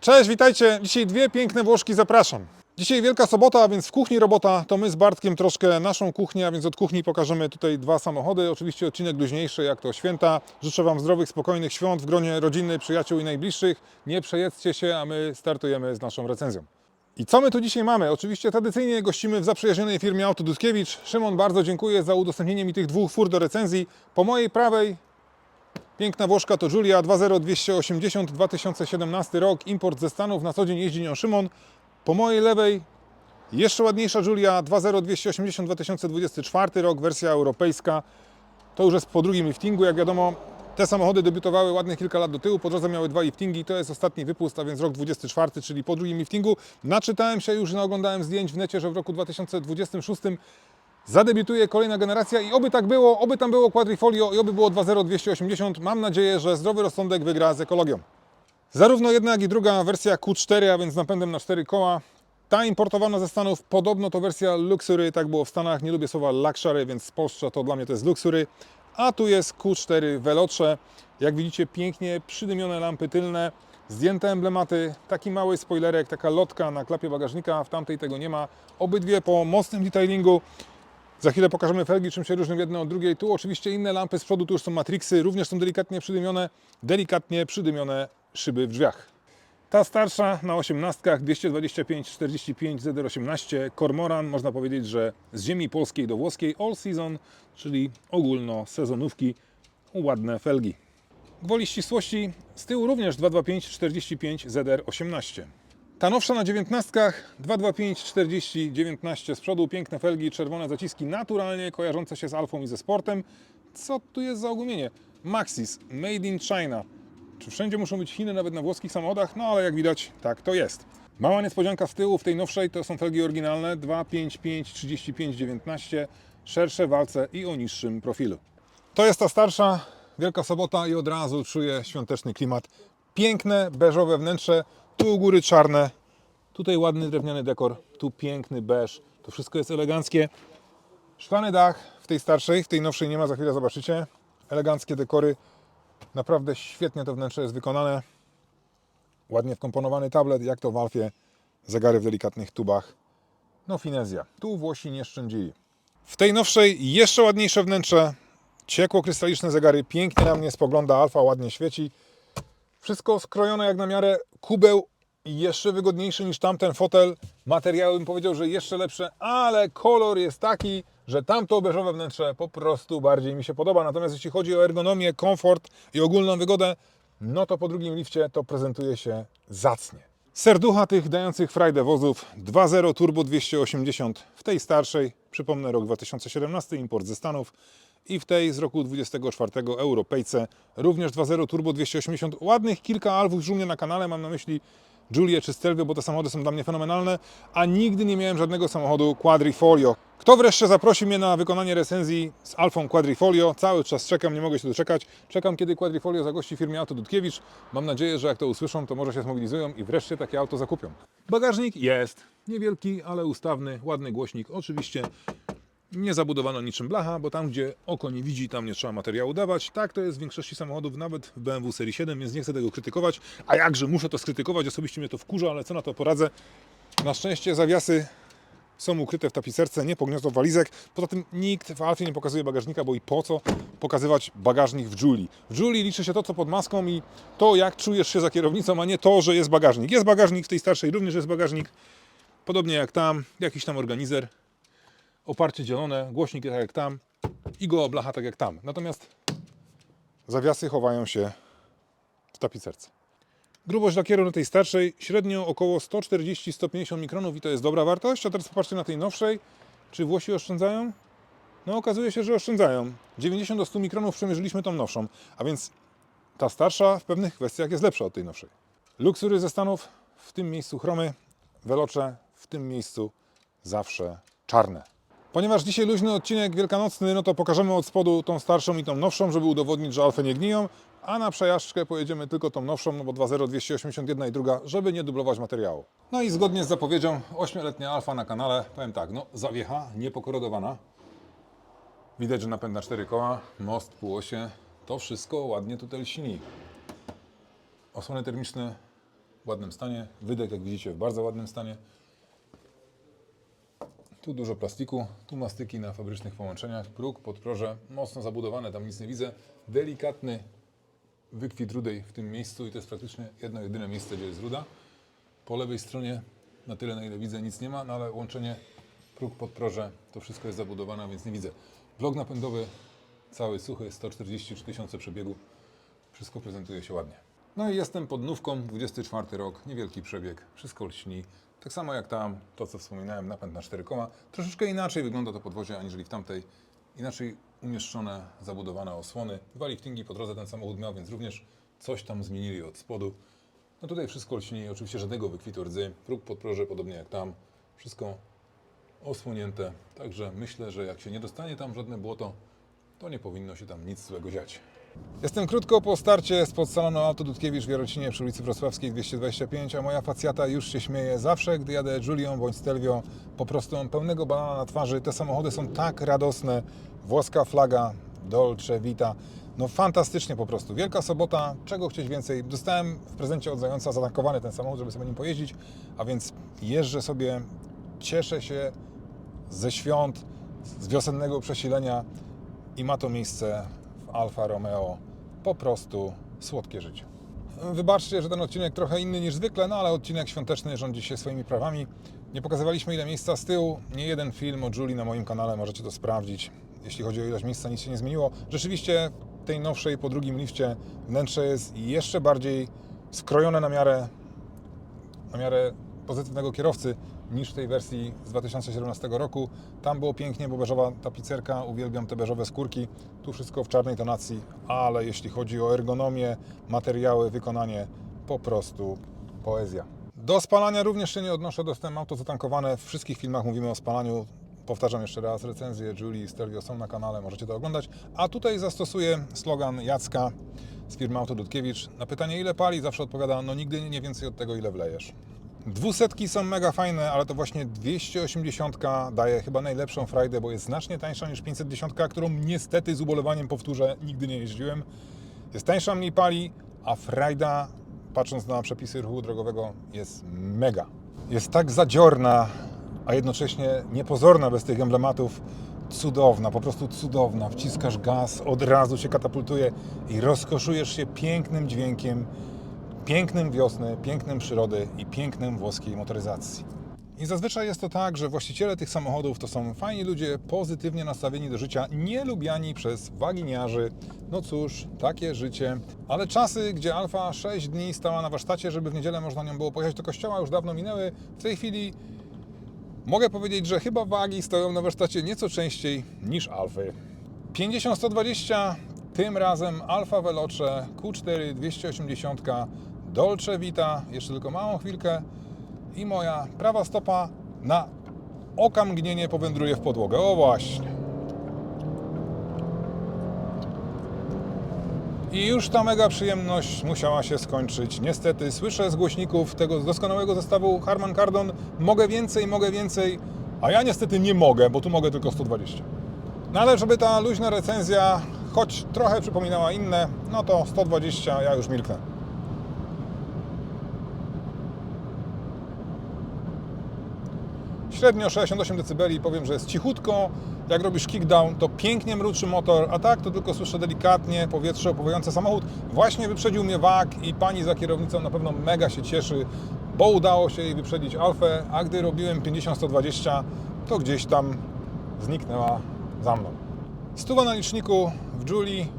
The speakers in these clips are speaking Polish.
Cześć, witajcie. Dzisiaj dwie piękne Włoszki zapraszam. Dzisiaj Wielka Sobota, a więc w kuchni robota. To my z Bartkiem troszkę naszą kuchnię, a więc od kuchni pokażemy tutaj dwa samochody. Oczywiście odcinek luźniejszy, jak to święta. Życzę Wam zdrowych, spokojnych świąt w gronie rodziny, przyjaciół i najbliższych. Nie przejedzcie się, a my startujemy z naszą recenzją. I co my tu dzisiaj mamy? Oczywiście tradycyjnie gościmy w zaprzyjaźnionej firmie Auto Dudkiewicz. Szymon, bardzo dziękuję za udostępnienie mi tych dwóch fur do recenzji. Po mojej prawej Piękna Włoszka to Giulia 20280 2017 rok, import ze Stanów, na co dzień jeździ nią Szymon. Po mojej lewej jeszcze ładniejsza Giulia 20280 2024 rok, wersja europejska. To już jest po drugim liftingu, jak wiadomo. Te samochody debiutowały ładnie kilka lat do tyłu, po drodze miały dwa liftingi, to jest ostatni wypust, a więc rok 24, czyli po drugim liftingu. Naczytałem się już, naoglądałem zdjęć w necie, że w roku 2026 zadebiutuje kolejna generacja i oby tak było, oby tam było quadrifolio i oby było 20280. Mam nadzieję, że zdrowy rozsądek wygra z ekologią. Zarówno jedna, jak i druga wersja Q4, a więc napędem na 4 koła. Ta importowana ze Stanów, podobno to wersja Luxury, tak było w Stanach, nie lubię słowa Luxury, więc z Polska to dla mnie to jest Luxury. A tu jest Q4 Veloce. Jak widzicie, pięknie przydymione lampy tylne, zdjęte emblematy, taki mały spoilerek, taka lotka na klapie bagażnika, w tamtej tego nie ma. Obydwie po mocnym detailingu. Za chwilę pokażemy felgi, czym się różnią jedne od drugiej. Tu oczywiście inne lampy z przodu, tu już są matrixy, również są delikatnie przydymione, delikatnie przydymione szyby w drzwiach. Ta starsza na 18 225-45 ZR18 Cormoran, można powiedzieć, że z ziemi polskiej do włoskiej all season, czyli ogólno sezonówki, ładne felgi. Gwoli ścisłości z tyłu również 225-45 ZR18. Ta nowsza na 19 225 40 19 z przodu, piękne felgi, czerwone zaciski, naturalnie kojarzące się z Alfą i ze sportem. Co tu jest za ogumienie? Maxis, made in China. Czy wszędzie muszą być Chiny, nawet na włoskich samochodach? No ale jak widać, tak to jest. Mała niespodzianka z tyłu, w tej nowszej to są felgi oryginalne 255 35 19, szersze walce i o niższym profilu. To jest ta starsza Wielka Sobota i od razu czuję świąteczny klimat. Piękne, beżowe wnętrze, tu u góry czarne, tutaj ładny drewniany dekor, tu piękny beż. To wszystko jest eleganckie. Szklany dach w tej starszej, w tej nowszej nie ma, za chwilę zobaczycie. Eleganckie dekory. Naprawdę świetnie to wnętrze jest wykonane. Ładnie wkomponowany tablet, jak to w Alfie. Zegary w delikatnych tubach. No finezja. Tu Włosi nie szczędzili. W tej nowszej jeszcze ładniejsze wnętrze. Ciekło krystaliczne zegary. Pięknie na mnie spogląda Alfa, ładnie świeci. Wszystko skrojone jak na miarę kubeł jeszcze wygodniejszy niż tamten fotel. Materiały bym powiedział, że jeszcze lepsze, ale kolor jest taki, że tamto beżowe wnętrze po prostu bardziej mi się podoba. Natomiast jeśli chodzi o ergonomię, komfort i ogólną wygodę, no to po drugim lifcie to prezentuje się zacnie. Serducha tych dających frajdę wozów 2.0 Turbo 280 w tej starszej, przypomnę rok 2017, import ze Stanów i w tej z roku 24 Europejce również 2.0 Turbo 280. Ładnych kilka alwów już u mnie na kanale, mam na myśli Julię czy Stelvio, bo te samochody są dla mnie fenomenalne, a nigdy nie miałem żadnego samochodu Quadrifolio. Kto wreszcie zaprosi mnie na wykonanie recenzji z Alfą Quadrifolio? Cały czas czekam, nie mogę się doczekać. Czekam, kiedy Quadrifolio zagości firmie Auto Dudkiewicz. Mam nadzieję, że jak to usłyszą, to może się zmobilizują i wreszcie takie auto zakupią. Bagażnik jest niewielki, ale ustawny, ładny głośnik. Oczywiście nie zabudowano niczym blacha, bo tam, gdzie oko nie widzi, tam nie trzeba materiału dawać. Tak to jest w większości samochodów, nawet w BMW serii 7, więc nie chcę tego krytykować. A jakże muszę to skrytykować, osobiście mnie to wkurza, ale co na to poradzę. Na szczęście zawiasy są ukryte w tapicerce, nie pogniotą walizek. Poza tym nikt w Alfie nie pokazuje bagażnika, bo i po co pokazywać bagażnik w Julii. W Julii liczy się to, co pod maską i to, jak czujesz się za kierownicą, a nie to, że jest bagażnik. Jest bagażnik, w tej starszej również jest bagażnik. Podobnie jak tam, jakiś tam organizer, oparcie zielone, głośnik tak jak tam i go blacha tak jak tam. Natomiast zawiasy chowają się w tapicerce. Grubość lakieru na tej starszej średnio około 140-150 mikronów i to jest dobra wartość. A teraz popatrzcie na tej nowszej. Czy Włosi oszczędzają? No okazuje się, że oszczędzają. 90 do 100 mikronów przemierzyliśmy tą nowszą, a więc ta starsza w pewnych kwestiach jest lepsza od tej nowszej. Luksury ze Stanów, w tym miejscu chromy, welocze, w tym miejscu zawsze czarne. Ponieważ dzisiaj luźny odcinek wielkanocny, no to pokażemy od spodu tą starszą i tą nowszą, żeby udowodnić, że Alfy nie gniją, a na przejażdżkę pojedziemy tylko tą nowszą, no bo 2.0 281 i druga, żeby nie dublować materiału. No i zgodnie z zapowiedzią, 8-letnia Alfa na kanale, powiem tak, no zawiecha, niepokorodowana. Widać, że napęd na 4 koła, most, półosie, to wszystko ładnie tutaj lśni. Osłony termiczne w ładnym stanie. Wydech, jak widzicie, w bardzo ładnym stanie. Tu dużo plastiku, tu mastyki na fabrycznych połączeniach, próg, podproże, mocno zabudowane, tam nic nie widzę. Delikatny wykwit rudej w tym miejscu i to jest praktycznie jedno jedyne miejsce, gdzie jest ruda. Po lewej stronie, na tyle na ile widzę, nic nie ma, no ale łączenie próg, podproże, to wszystko jest zabudowane, więc nie widzę. Blok napędowy cały suchy, 143 tysiące przebiegu, wszystko prezentuje się ładnie. No i jestem pod nówką, 24 rok, niewielki przebieg, wszystko lśni. Tak samo jak tam, to co wspominałem, napęd na 4 koła. Troszeczkę inaczej wygląda to podwozie, aniżeli w tamtej. Inaczej umieszczone, zabudowane osłony. Dwa liftingi po drodze ten samochód miał, więc również coś tam zmienili od spodu. No tutaj wszystko lśni, oczywiście żadnego wykwitu rdzy. Próg podproże, podobnie jak tam. Wszystko osłonięte. Także myślę, że jak się nie dostanie tam żadne błoto, to nie powinno się tam nic złego dziać. Jestem krótko po starcie spod salonu Auto Dudkiewicz w Jarocinie przy ulicy Wrocławskiej 225, a moja facjata już się śmieje. Zawsze, gdy jadę Julią bądź Stelvio, po prostu mam pełnego banana na twarzy. Te samochody są tak radosne. Włoska flaga, Dolce Vita. No fantastycznie po prostu. Wielka sobota, czego chcieć więcej. Dostałem w prezencie od zająca zatankowany ten samochód, żeby sobie nim pojeździć, a więc jeżdżę sobie, cieszę się ze świąt, z wiosennego przesilenia i ma to miejsce Alfa Romeo. Po prostu słodkie życie. Wybaczcie, że ten odcinek trochę inny niż zwykle, no ale odcinek świąteczny rządzi się swoimi prawami. Nie pokazywaliśmy ile miejsca z tyłu. Nie jeden film o Julii na moim kanale, możecie to sprawdzić. Jeśli chodzi o ilość miejsca, nic się nie zmieniło. Rzeczywiście tej nowszej po drugim lifcie wnętrze jest jeszcze bardziej skrojone na miarę na miarę pozytywnego kierowcy niż w tej wersji z 2017 roku. Tam było pięknie, bo beżowa tapicerka, uwielbiam te beżowe skórki. Tu wszystko w czarnej tonacji, ale jeśli chodzi o ergonomię, materiały, wykonanie, po prostu poezja. Do spalania również się nie odnoszę, dostałem auto zatankowane. W wszystkich filmach mówimy o spalaniu. Powtarzam jeszcze raz, recenzje Julie i Stelvio są na kanale, możecie to oglądać. A tutaj zastosuję slogan Jacka z firmy Auto Dudkiewicz. Na pytanie ile pali zawsze odpowiada, no nigdy nie więcej od tego ile wlejesz. Dwusetki są mega fajne, ale to właśnie 280 daje chyba najlepszą frajdę, bo jest znacznie tańsza niż 510, którą niestety z ubolewaniem powtórzę, nigdy nie jeździłem. Jest tańsza, mniej pali, a frajda, patrząc na przepisy ruchu drogowego, jest mega. Jest tak zadziorna, a jednocześnie niepozorna bez tych emblematów. Cudowna, po prostu cudowna. Wciskasz gaz, od razu się katapultuje i rozkoszujesz się pięknym dźwiękiem pięknym wiosny, pięknym przyrody i pięknym włoskiej motoryzacji. I zazwyczaj jest to tak, że właściciele tych samochodów to są fajni ludzie, pozytywnie nastawieni do życia, nielubiani przez waginiarzy. No cóż, takie życie. Ale czasy, gdzie Alfa 6 dni stała na warsztacie, żeby w niedzielę można nią było pojechać do kościoła, już dawno minęły. W tej chwili mogę powiedzieć, że chyba wagi stoją na warsztacie nieco częściej niż Alfy. 50-120, tym razem Alfa Veloce Q4 280 Dolce Vita, jeszcze tylko małą chwilkę i moja prawa stopa na okamgnienie powędruje w podłogę. O właśnie. I już ta mega przyjemność musiała się skończyć. Niestety słyszę z głośników tego doskonałego zestawu Harman Kardon mogę więcej, mogę więcej, a ja niestety nie mogę, bo tu mogę tylko 120. No ale żeby ta luźna recenzja choć trochę przypominała inne, no to 120 ja już milknę. Średnio 68 dB, powiem, że jest cichutko. Jak robisz kickdown, to pięknie mruczy motor, a tak to tylko słyszę delikatnie powietrze opływające samochód. Właśnie wyprzedził mnie wag i pani za kierownicą na pewno mega się cieszy, bo udało się jej wyprzedzić Alfę, a gdy robiłem 50-120, to gdzieś tam zniknęła za mną. Stuwa na liczniku w Julii,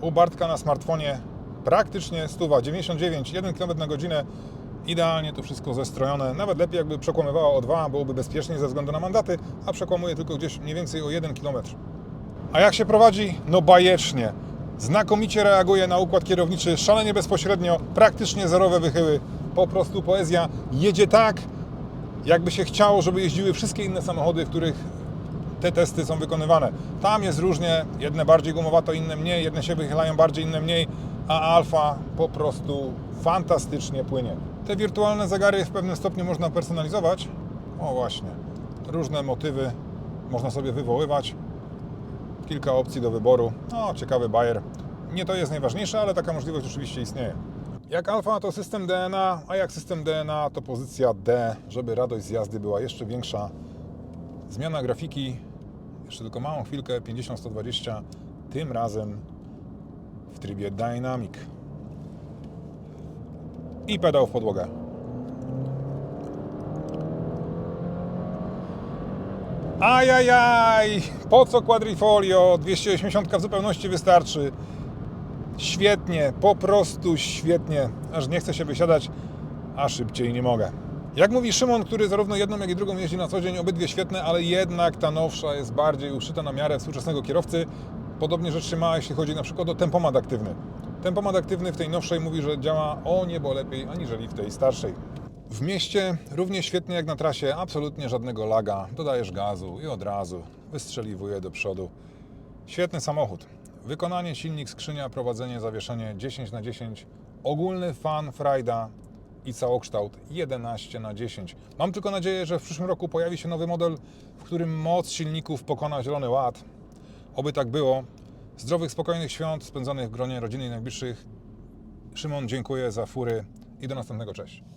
u Bartka na smartfonie praktycznie stuwa, 99, 1 km na godzinę. Idealnie to wszystko zestrojone. Nawet lepiej jakby przekłamywała o 2, byłoby bezpieczniej ze względu na mandaty, a przekłamuje tylko gdzieś mniej więcej o 1 km. A jak się prowadzi? No bajecznie. Znakomicie reaguje na układ kierowniczy, szalenie bezpośrednio, praktycznie zerowe wychyły. Po prostu poezja. Jedzie tak, jakby się chciało, żeby jeździły wszystkie inne samochody, w których te testy są wykonywane. Tam jest różnie, jedne bardziej gumowato, inne mniej, jedne się wychylają bardziej, inne mniej, a Alfa po prostu fantastycznie płynie. Te wirtualne zegary w pewnym stopniu można personalizować. O właśnie, różne motywy można sobie wywoływać. Kilka opcji do wyboru. No, ciekawy bajer. Nie to jest najważniejsze, ale taka możliwość oczywiście istnieje. Jak alfa to system DNA, a jak system DNA to pozycja D, żeby radość z jazdy była jeszcze większa. Zmiana grafiki, jeszcze tylko małą chwilkę, 50-120, tym razem w trybie Dynamic. I pedał w podłogę. Ajajaj, po co quadrifolio? 280 w zupełności wystarczy. Świetnie, po prostu świetnie. Aż nie chcę się wysiadać, a szybciej nie mogę. Jak mówi Szymon, który zarówno jedną, jak i drugą jeździ na co dzień, obydwie świetne, ale jednak ta nowsza jest bardziej uszyta na miarę współczesnego kierowcy. Podobnie rzecz się ma, jeśli chodzi na przykład o tempomat aktywny. Tempomat aktywny w tej nowszej mówi, że działa o niebo lepiej aniżeli w tej starszej. W mieście równie świetnie jak na trasie, absolutnie żadnego laga. Dodajesz gazu i od razu wystrzeliwuje do przodu. Świetny samochód. Wykonanie, silnik, skrzynia, prowadzenie, zawieszenie 10 na 10. Ogólny fan frajda i całokształt 11 na 10. Mam tylko nadzieję, że w przyszłym roku pojawi się nowy model, w którym moc silników pokona Zielony Ład. Oby tak było. Zdrowych, spokojnych świąt spędzonych w gronie rodziny i najbliższych. Szymon, dziękuję za fury i do następnego. Cześć.